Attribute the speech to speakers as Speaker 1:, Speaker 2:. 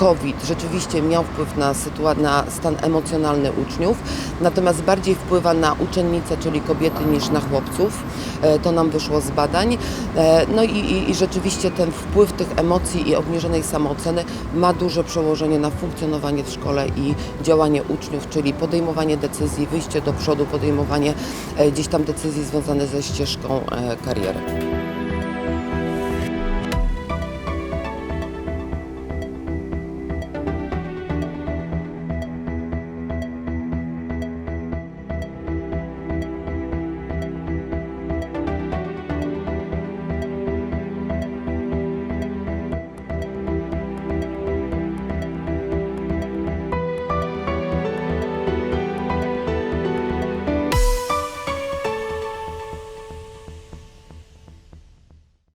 Speaker 1: COVID rzeczywiście miał wpływ na, na stan emocjonalny uczniów, natomiast bardziej wpływa na uczennice, czyli kobiety, niż na chłopców. E, to nam wyszło z badań. E, no i, i, i rzeczywiście ten wpływ tych emocji i obniżonej samooceny ma duże przełożenie na funkcjonowanie w szkole i działanie uczniów, czyli podejmowanie decyzji, wyjście do przodu, podejmowanie e, gdzieś tam decyzji związane ze ścieżką kariery.